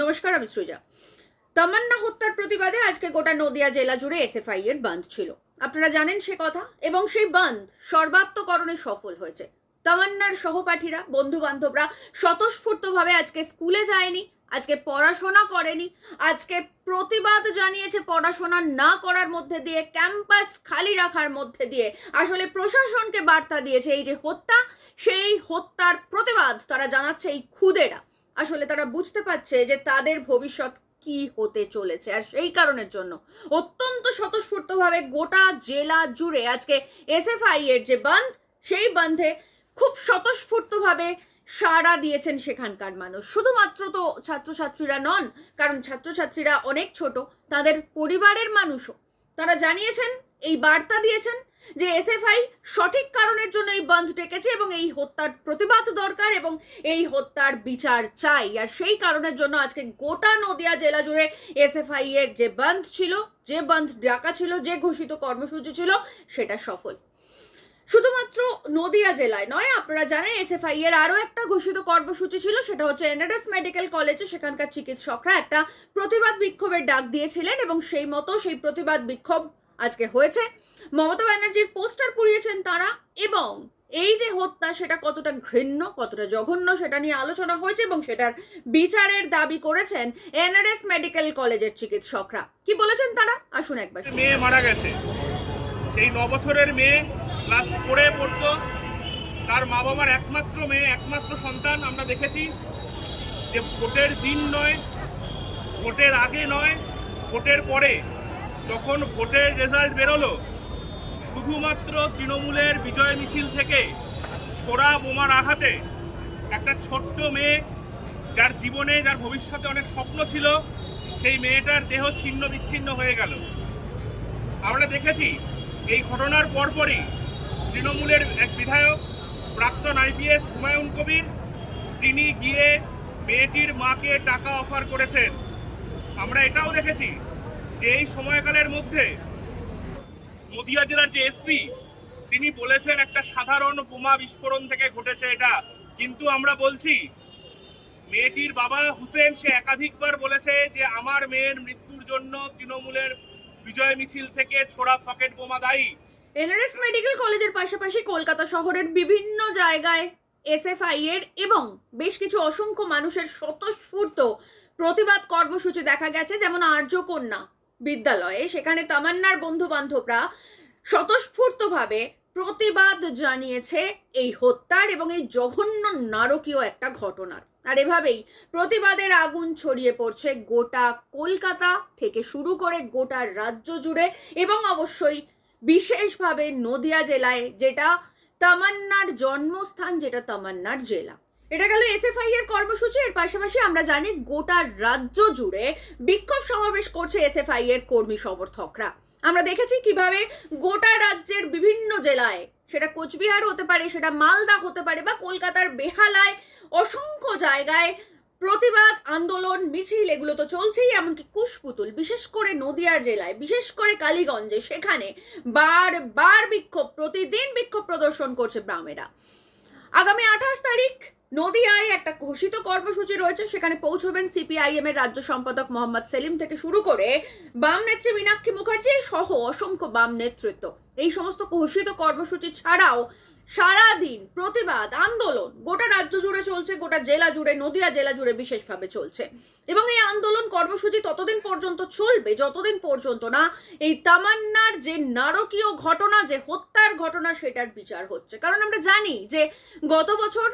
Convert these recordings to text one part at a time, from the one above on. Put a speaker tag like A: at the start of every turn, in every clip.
A: নমস্কার, আমি সৃজা। তামান্না হত্যার প্রতিবাদে আজকে গোটা নদিয়া জেলা জুড়ে এসএফআই এর বাঁধ ছিল। আপনারা জানেন সে কথা, এবং সেই বাঁধ সর্বাত্মকরণে সফল হয়েছে। তামান্নার সহপাঠীরা বন্ধু বান্ধবরা স্বতঃস্ফূর্তভাবে আজকে স্কুলে যায়নি, আজকে পড়াশোনা করেনি, আজকে প্রতিবাদ জানিয়েছে পড়াশোনা না করার মধ্যে দিয়ে, ক্যাম্পাস খালি রাখার মধ্যে দিয়ে। আসলে প্রশাসনকে বার্তা দিয়েছে এই যে হত্যা, সেই হত্যার প্রতিবাদ তারা জানাচ্ছে এই খুদেরা। আসলে তারা বুঝতে পারছে যে তাদের ভবিষ্যৎ কি হতে চলেছে। আর সেই কারণের জন্য অত্যন্ত স্বতঃস্ফূর্তভাবে গোটা জেলা জুড়ে আজকে এসএফআই এর যে বান্ধ সেই বান্ধে খুব স্বতঃস্ফূর্তভাবে সাড়া দিয়েছেন সেখানকার মানুষ। শুধুমাত্র তো ছাত্রছাত্রীরা নন, কারণ ছাত্রছাত্রীরা অনেক ছোট, তাদের পরিবারের মানুষও। তারা জানিয়েছেন এই বার্তা দিয়েছেন যে এসএফআই সঠিক কারণের জন্য এই বন্ধ ডেকেছে এবং এই হত্যার প্রতিবাদ দরকার এবং এই হত্যার বিচার চাই। আর সেই কারণের জন্য আজকে গোটা নদিয়া জেলা জুড়ে এসএফআই এর যে বন্ধ ছিল, যে বন্ধ ডাকা ছিল, যে ঘোষিত কর্মসূচি ছিল, সেটা সফল। শুধুমাত্র নদিয়া জেলায় নয়, আপনারা জানেন এসএফআই এর আরও একটা ঘোষিত কর্মসূচি ছিল, সেটা হচ্ছে এনআরএস মেডিকেল কলেজে সেখানকার চিকিৎসকরা একটা প্রতিবাদ বিক্ষোভের ডাক দিয়েছিলেন এবং সেই মতো সেই প্রতিবাদ বিক্ষোভ আজকে হয়েছে। মমতা ব্যানার্জির পোস্টার পুড়িয়েছেন তারা এবং এই যে হত্যা, সেটা কতটা ঘৃণ্য, কতটা জঘন্য, সেটা নিয়ে আলোচনা হয়েছে এবং সেটার বিচারের দাবি করেছেন এনআরএস মেডিকেল কলেজের চিকিৎসকরা। কি বলেছেন তারা? আসুন একবার
B: মেয়ে মারা গেছে। সেই ন বছরের মেয়ে ক্লাস ফোরে পড়তো। তার মা বাবার একমাত্র মেয়ে, একমাত্র সন্তান আমরা দেখেছি যে ভোটের দিন নয়, ভোটের আগে নয়, ভোটের পরে যখন ভোটের রেজাল্ট বেরোলো। শুধুমাত্র তৃণমূলের বিজয় মিছিল থেকে ছোড়া বোমার আঘাতে একটা ছোট্ট মেয়ে যার জীবনে, যার ভবিষ্যতে অনেক স্বপ্ন ছিল, সেই মেয়েটার দেহ ছিন্ন বিচ্ছিন্ন হয়ে গেল। আমরা দেখেছি, এই ঘটনার পরপরই তৃণমূলের এক বিধায়ক, প্রাক্তন আইপিএস হুমায়ুন কবির, তিনি গিয়ে মেয়েটির মাকে টাকা অফার করেছেন। আমরা এটাও দেখেছি যে এই সময়কালের মধ্যে নদিয়া জেলার যে এসপি, তিনি বলেছেন একটা সাধারণ বোমা বিস্ফোরণ থেকে ঘটেছে এটা। কিন্তু আমরা বলছি, মেয়েটির বাবা হুসেন, সে একাধিকবার বলেছে যে আমার মেয়ের মৃত্যুর জন্য তৃণমূলের বিজয় মিছিল থেকে ছোড়া সকেট বোমা দায়ী।
A: এনআরএস মেডিকেল কলেজের পাশাপাশি কলকাতা শহরের বিভিন্ন জায়গায় এসএফআই এর এবং বেশ কিছু অসংখ্য মানুষের স্বতঃস্ফূর্ত প্রতিবাদ কর্মসূচি দেখা গেছে, যেমন আর্যকন্যা বিদ্যালয়ে, সেখানে তামান্নার বন্ধু বান্ধবরা স্বতঃস্ফূর্তভাবে প্রতিবাদ জানিয়েছে এই হত্যার এবং এই জঘন্য নারকীয় একটা ঘটনার। আর এভাবেই প্রতিবাদের আগুন ছড়িয়ে পড়ছে গোটা কলকাতা থেকে শুরু করে গোটা রাজ্য জুড়ে এবং অবশ্যই বিশেষভাবে নদিয়া জেলায়, যেটা তামান্নার জন্মস্থান, যেটা তামান্নার জেলা। এটা গেল এসএফআই এর কর্মসূচি, এর পাশাপাশি আমরা জানি গোটা রাজ্য জুড়ে বিক্ষোভ সমাবেশ করছে এসএফআই এর কর্মী সমর্থকরা। আমরা দেখেছি কীভাবে গোটা রাজ্যের বিভিন্ন জেলায়, সেটা কোচবিহার হতে পারে, সেটা মালদা হতে পারে বা কলকাতার বেহালায় অসংখ্য জায়গায় প্রতিবাদ, আন্দোলন, মিছিল, এগুলো তো চলছেই, এমনকি কুশপুতুল, বিশেষ করে নদিয়ার জেলায়, বিশেষ করে কালীগঞ্জে, সেখানে বার বার বিক্ষোভ, প্রতিদিন বিক্ষোভ প্রদর্শন করছে ব্রাহ্মেরা। আগামী আঠাশ তারিখ নদিয়ায় একটা ঘোষিত কর্মসূচি রয়েছে, সেখানে পৌঁছবেন সিপিআইএম এর রাজ্য সম্পাদক মোহাম্মদ সেলিম থেকে শুরু করে বাম নেত্রী মীনাক্ষী মুখার্জি সহ অসংখ্য বাম নেতৃত্ব। এই সমস্ত ঘোষিত কর্মসূচি ছাড়াও সারাদিন প্রতিবাদ, আন্দোলন, গোটা রাজ্য জুড়ে চলছে, গোটা জেলা জুড়ে, নদিয়া জেলা জুড়ে বিশেষভাবে চলছে। এবং এই আন্দোলন কর্মসূচি ততদিন পর্যন্ত চলবে, যতদিন পর্যন্ত না এই তামান্নার যে নারকীয় ঘটনা, যে হত্যার ঘটনা, সেটার বিচার হচ্ছে। কারণ আমরা জানি যে গত বছর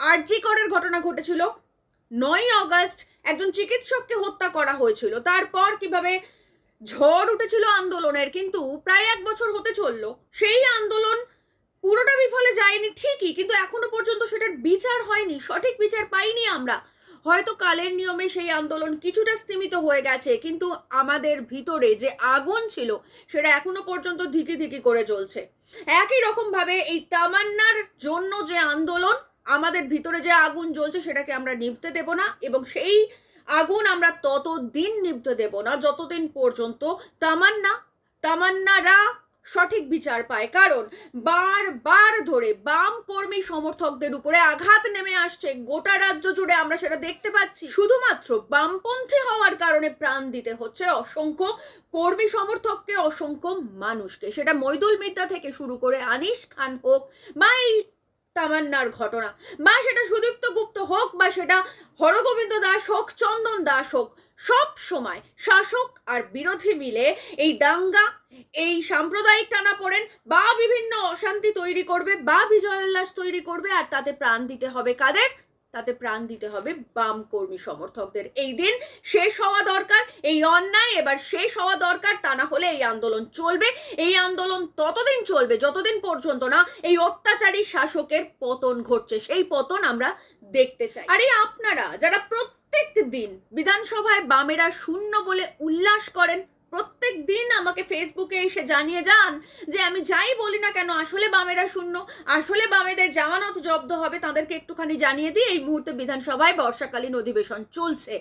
A: আরজি করের ঘটনা ঘটেছিল। নয় আগস্ট একজন চিকিৎসককে হত্যা করা হয়েছিল। তারপর কীভাবে ঝড় উঠেছিল আন্দোলনের কিন্তু প্রায় এক বছর হতে চলল। সেই আন্দোলন পুরোটা বিফলে যায়নি ঠিকই, কিন্তু এখনও পর্যন্ত সেটার বিচার হয়নি, সঠিক বিচার পাইনি আমরা। হয়তো কালের নিয়মে সেই আন্দোলন কিছুটা স্তীমিত হয়ে গেছে, কিন্তু আমাদের ভিতরে যে আগুন ছিল সেটা এখনও পর্যন্ত ধিকি ধিকি করে চলছে একই রকম ভাবে এই তামান্নার জন্য যে আন্দোলন আমাদের ভিতরে যে আগুন জ্বলছে সেটাকে আমরা নিভতে দেব না এবং সেই আগুন আমরা ততদিন নিভতে দেব না, যতদিন পর্যন্ত তামান্না, তামান্নারা সঠিক বিচার পায়। কারণ বারবার ধরে বাম কর্মী সমর্থকদের উপরে আঘাত নেমে আসছে, গোটা রাজ্য জুড়ে আমরা সেটা দেখতে পাচ্ছি। শুধুমাত্র বামপন্থী হওয়ার কারণে প্রাণ দিতে হচ্ছে অসংখ্য কর্মী সমর্থককে, অসংখ্য মানুষকে। সেটা মৈদুল মিদ্যা থেকে শুরু করে আনিস খান হোক বা এই তামান্নার ঘটনা। বা সেটা সুদীপ্ত গুপ্ত হোক বা সেটা হরগোবিন্দ দাস হোক, চন্দন দাস হোক, সব সময় শাসক আর বিরোধী মিলে এই দাঙ্গা, এই সাম্প্রদায়িক টানা পড়েন বা বিভিন্ন অশান্তি তৈরি করবে, বা বিজয় উল্লাস তৈরি করবে আর তাতে প্রাণ দিতে হবে কাদের? তাতে প্রাণ দিতে হবে বাম কর্মী সমর্থকদের। এই দিন শেষ হওয়া দরকার, এই অন্যায় এবার শেষ হওয়া দরকার, তা না হলে এই আন্দোলন চলবে। এই আন্দোলন ততদিন চলবে, যতদিন পর্যন্ত না এই অত্যাচারী শাসকের পতন ঘটছে। সেই পতন আমরা দেখতে চাই। আরে আপনারা যারা প্রত্যেক দিন বিধানসভায় বামেরা শূন্য বলে উল্লাস করেন প্রত্যেক দিন আমাকে ফেসবুকে এসে জানিয়ে যান যে আমি যাই বলি না কেন, আসলে বামেরা শূন্য, আসলে বামেদের জামানত জব্দ হবে, তাদেরকে একটুখানি জানিয়ে দিই। এই মুহূর্তে বিধানসভায় বর্ষাকালীন অধিবেশন চলছে।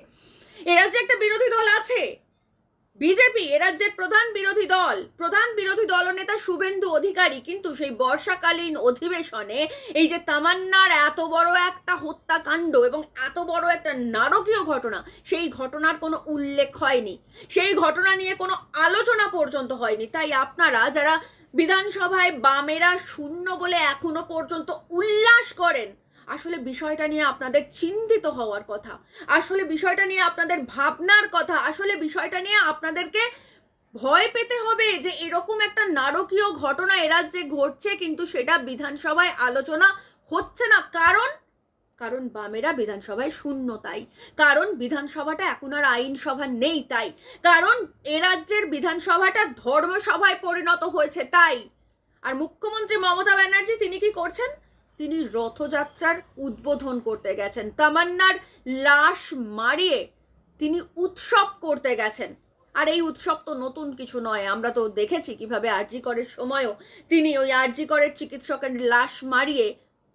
A: এরা যে একটা বিরোধী দল আছে। বিজেপি এ রাজ্যের প্রধান বিরোধী দল। প্রধান বিরোধী দলনেতা শুভেন্দু অধিকারী কিন্তু সেই বর্ষাকালীন অধিবেশনে এই যে তামান্নার এত বড় একটা হত্যাকাণ্ড এবং এত বড় একটা নারকীয় ঘটনা, সেই ঘটনার কোনো উল্লেখ হয়নি। সেই ঘটনা নিয়ে কোনো আলোচনা পর্যন্ত হয়নি। তাই আপনারা যারা বিধানসভায় বামেরা শূন্য বলে এখনও পর্যন্ত উল্লাস করেন আসলে বিষয়টা নিয়ে আপনাদের চিন্তিত হওয়ার কথা, আসলে বিষয়টা নিয়ে আপনাদের ভাবনার কথা, আসলে বিষয়টা নিয়ে আপনাদেরকে ভয় পেতে হবে যে এরকম একটা নারকীয় ঘটনা এ রাজ্যে ঘটছে কিন্তু সেটা বিধানসভায় আলোচনা হচ্ছে না। কারণ কারণ বামেরা বিধানসভায় শূন্য তাই, কারণ বিধানসভাটা এখন আর আইনসভা নেই তাই, কারণ এ রাজ্যের বিধানসভাটা ধর্মসভায় পরিণত হয়েছে তাই। আর মুখ্যমন্ত্রী মমতা ব্যানার্জি তিনি কি করছেন? তিনি রথযাত্রার উদ্বোধন করতে গেছেন। তামান্নার লাশ মারিয়ে তিনি উৎসব করতে গেছেন। আর এই উৎসব তো নতুন কিছু নয়। আমরা তো দেখেছি কীভাবে আরজি করের সময়ও তিনি ওই আরজি করের চিকিৎসকের লাশ মারিয়ে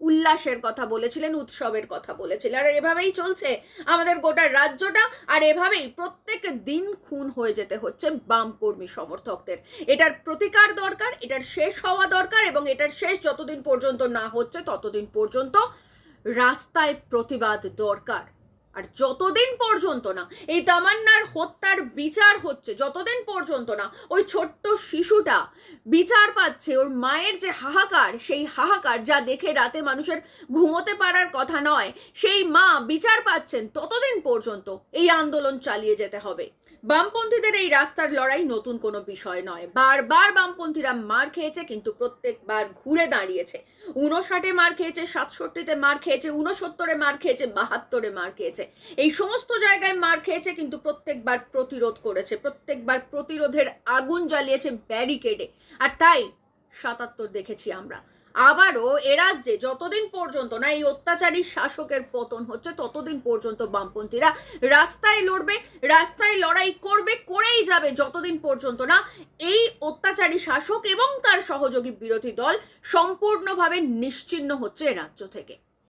A: উল্লাসের কথা বলেছিলেন, উৎসবের কথা বলেছিলেন। আর এভাবেই চলছে আমাদের গোটা রাজ্যটা, আর এভাবেই প্রত্যেক দিন খুন হয়ে যেতে হচ্ছে বাম কর্মী সমর্থকদের। এটার প্রতিকার দরকার, এটার শেষ হওয়া দরকার, এবং এটার শেষ যতদিন পর্যন্ত না হচ্ছে, ততদিন পর্যন্ত রাস্তায় প্রতিবাদ দরকার। আর যতদিন পর্যন্ত না, এই তামান্নার হত্যার বিচার হচ্ছে, যতদিন পর্যন্ত না ওই ছোট্ট শিশুটা বিচার পাচ্ছে, ওর মায়ের যে হাহাকার, সেই হাহাকার যা দেখে রাতে মানুষের ঘুমোতে পারার কথা নয়, সেই মা বিচার পাচ্ছেন, ততদিন পর্যন্ত এই আন্দোলন চালিয়ে যেতে হবে। বামপন্থীদের এই রাস্তার লড়াই নতুন কোনো বিষয় নয়। বারবার বামপন্থীরা মার খেয়েছে, কিন্তু প্রত্যেকবার ঘুরে দাঁড়িয়েছে। উনষাটে মার খেয়েছে, সাতষট্টিতে মার খেয়েছে উনসত্তরে মার খেয়েছে, বাহাত্তরে মার খেয়েছে। এই সমস্ত জায়গায় মার খেয়েছে, কিন্তু প্রত্যেকবার প্রতিরোধ করেছে। প্রত্যেকবার প্রতিরোধের আগুন জ্বালিয়েছে ব্যারিকেডে। আর তাই সাতাত্তর দেখেছি আমরা। আবারও এ রাজ্যে যতদিন পর্যন্ত না এই অত্যাচারী শাসকের পতন হচ্ছে, ততদিন পর্যন্ত বামপন্থীরা রাস্তায় লড়বে, রাস্তায় লড়াই করবে, করেই যাবে যতদিন পর্যন্ত না এই অত্যাচারী শাসক এবং তার সহযোগী বিরোধী দল সম্পূর্ণভাবে নিশ্চিন্ন হচ্ছে এ রাজ্য থেকে।